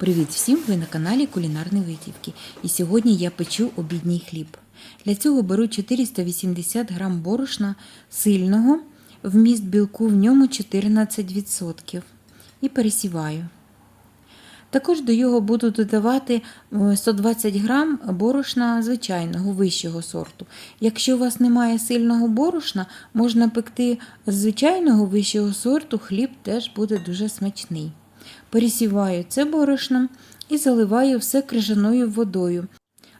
Привіт всім! Ви на каналі Кулінарні Витівки. І сьогодні я печу обідній хліб. Для цього беру 480 г борошна сильного, вміст білку в ньому 14% і пересіваю. Також до його буду додавати е, 120 грам борошна звичайного вищого сорту. Якщо у вас немає сильного борошна, можна пекти з звичайного вищого сорту, хліб теж буде дуже смачний. Пересіваю це борошно і заливаю все крижаною водою.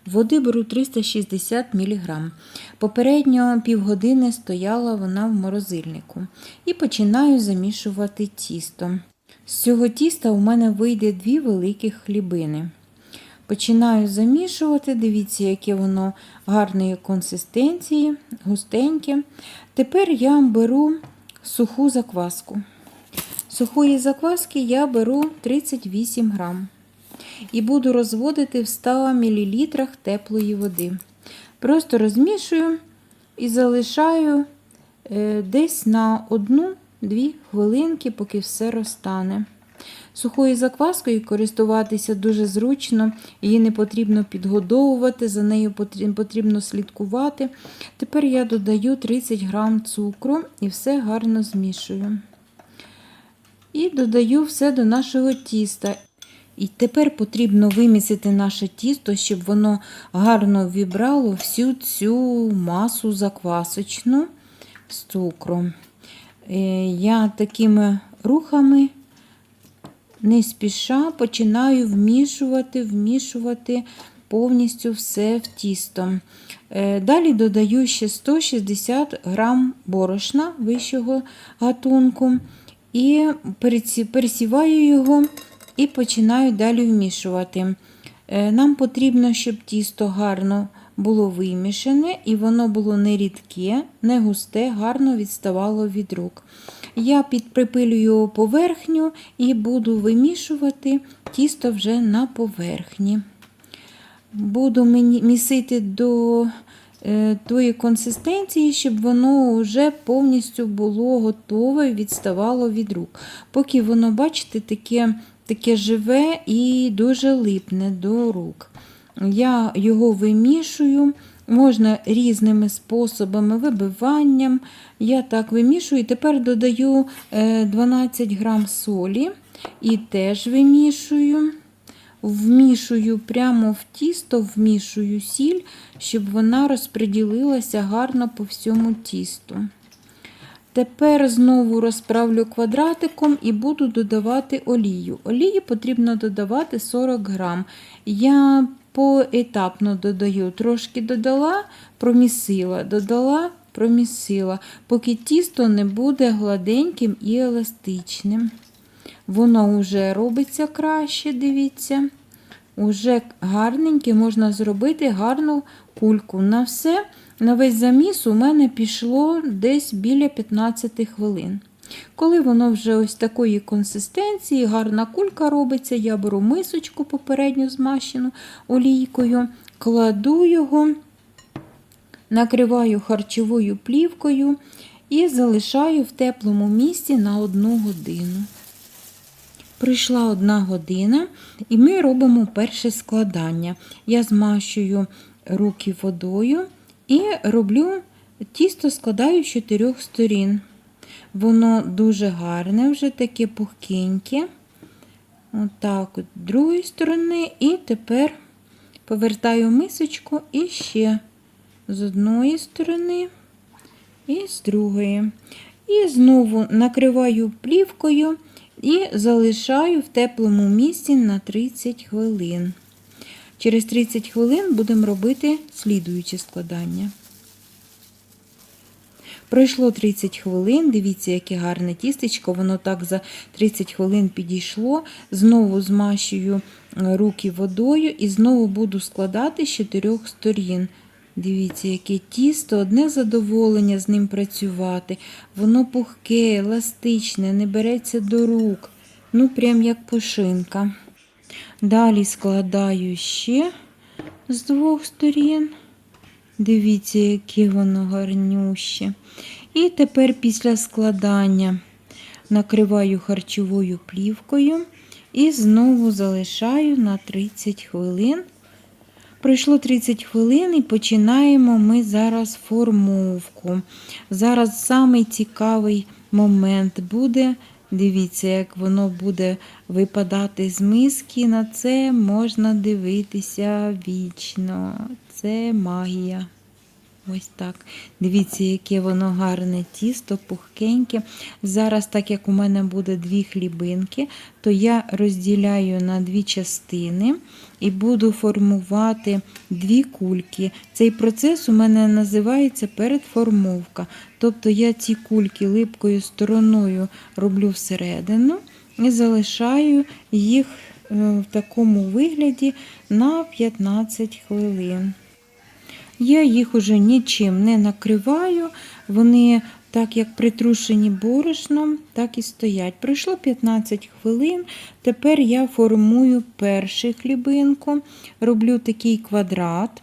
Води беру 360 мг. Попередньо півгодини стояла вона в морозильнику. І починаю замішувати тісто. З цього тіста у мене вийде дві великі хлібини. Починаю замішувати, дивіться, яке воно гарної консистенції, густеньке. Тепер я беру суху закваску. Сухої закваски я беру 38 грам. І буду розводити в 100 мл теплої води. Просто розмішую і залишаю е, десь на 1-2 хвилинки, поки все розтане. Сухою закваскою користуватися дуже зручно, її не потрібно підгодовувати, за нею потрібно слідкувати. Тепер я додаю 30 грам цукру і все гарно змішую. І додаю все до нашого тіста. І тепер потрібно вимісити наше тісто, щоб воно гарно вібрало всю цю масу заквасочну з цукром. Е, Я такими рухами не спіша починаю вмішувати, вмішувати повністю все в тісто. Е, Далі додаю ще 160 грам борошна вищого гатунку і пересіваю його і починаю далі вмішувати. Е, Нам потрібно, щоб тісто гарно було вимішане, і воно було не рідке, не густе, гарно відставало від рук. Я підприпилюю поверхню і буду вимішувати тісто вже на поверхні. Буду місити до тої консистенції, щоб воно вже повністю було готове, і відставало від рук. Поки воно, бачите, таке таке живе і дуже липне до рук. Я його вимішую, можна різними способами, вибиванням. Я так вимішую. І тепер додаю 12 грам солі і теж вимішую. Вмішую прямо в тісто, вмішую сіль, щоб вона розподілилася гарно по всьому тісту. Тепер знову розправлю квадратиком і буду додавати олію. Олії потрібно додавати 40 грам. Я поетапно додаю, трошки додала, промісила, додала, промісила, поки тісто не буде гладеньким і еластичним. Воно вже робиться краще, дивіться. Уже гарненьке можна зробити гарну кульку. На все, на весь заміс у мене пішло десь біля 15 хвилин. Коли воно вже ось такої консистенції, гарна кулька робиться, я беру мисочку попередньо змащену олійкою, кладу його, накриваю харчовою плівкою і залишаю в теплому місці на одну годину. Прийшла одна година, і ми робимо перше складання. Я змащую руки водою і роблю тісто складаю з чотирьох сторін. Воно дуже гарне, вже таке пухкеньке. Отак от з другої сторони, і тепер повертаю мисочку і ще з одної сторони і з другої. І знову накриваю плівкою і залишаю в теплому місці на 30 хвилин. Через 30 хвилин будемо робити слідуюче складання. Пройшло 30 хвилин, дивіться, яке гарне тістечко, воно так за 30 хвилин підійшло. Знову змащую руки водою і знову буду складати з чотирьох сторін. Дивіться, яке тісто, одне задоволення з ним працювати. Воно пухке, еластичне, не береться до рук. Ну, прям як пушинка. Далі складаю ще з двох сторін. Дивіться, яке воно гарнюще. І тепер після складання накриваю харчовою плівкою І знову залишаю на 30 хвилин. Пройшло 30 хвилин і починаємо ми зараз формовку. Зараз самий цікавий момент буде. Дивіться, як воно буде випадати з миски. На це можна дивитися вічно. Це магія. Ось так. Дивіться, яке воно гарне тісто, пухкеньке. Зараз, так як у мене буде дві хлібинки, то я розділяю на дві частини і буду формувати дві кульки. Цей процес у мене називається передформовка. Тобто я ці кульки липкою стороною роблю всередину і залишаю їх е, в такому вигляді на 15 хвилин. Я їх уже нічим не накриваю. Вони, так як притрушені борошном, так і стоять. Пройшло 15 хвилин. Тепер я формую першу хлібинку, роблю такий квадрат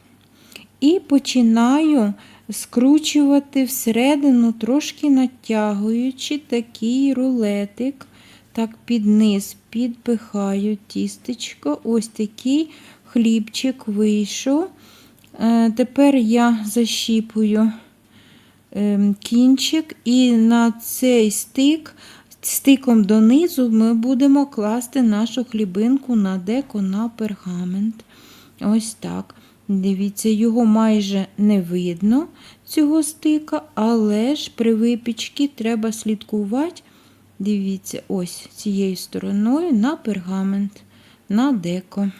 і починаю скручувати всередину, трошки натягуючи такий рулетик. Так, під низ підпихаю тістечко. Ось такий хлібчик вийшов. Е, Тепер я защіпую ем, кінчик, і на цей стик, стиком донизу, ми будемо класти нашу хлібинку на деко на пергамент. Ось так. Дивіться, його майже не видно, цього стика, але ж при випічці треба слідкувати. Дивіться, ось цією стороною на пергамент, на деко.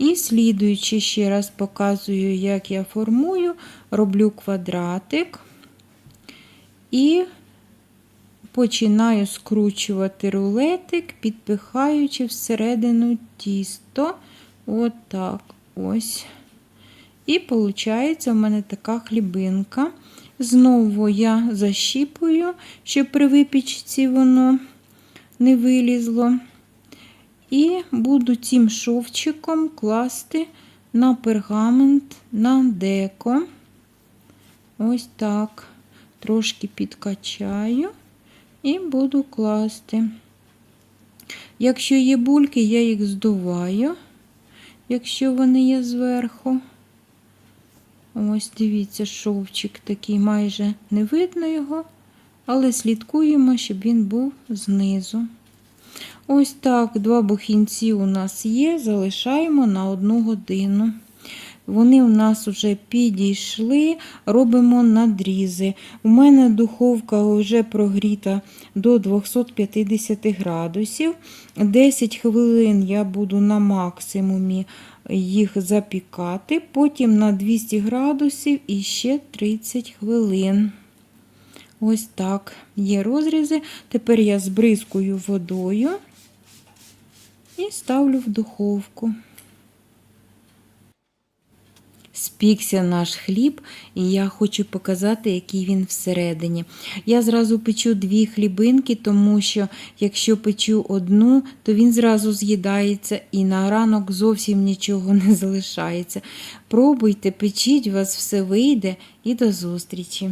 І слідуючи, ще раз показую, як я формую, роблю квадратик і починаю скручувати рулетик, підпихаючи всередину тісто. Отак ось. І виходить, у мене така хлібинка. Знову я защіпую, щоб при випічці воно не вилізло. І буду цим шовчиком класти на пергамент, на деко. Ось так. Трошки підкачаю і буду класти. Якщо є бульки, я їх здуваю, якщо вони є зверху. Ось, дивіться, шовчик такий майже не видно його, але слідкуємо, щоб він був знизу. Ось так, два бухінці у нас є, залишаємо на одну годину. Вони у нас вже підійшли, робимо надрізи. У мене духовка вже прогріта до 250 градусів. 10 хвилин я буду на максимумі їх запікати, потім на 200 градусів і ще 30 хвилин. Ось так є розрізи. Тепер я збризкую водою і ставлю в духовку. Спікся наш хліб, і я хочу показати, який він всередині. Я зразу печу дві хлібинки, тому що якщо печу одну, то він зразу з'їдається і на ранок зовсім нічого не залишається. Пробуйте, печіть, у вас все вийде і до зустрічі!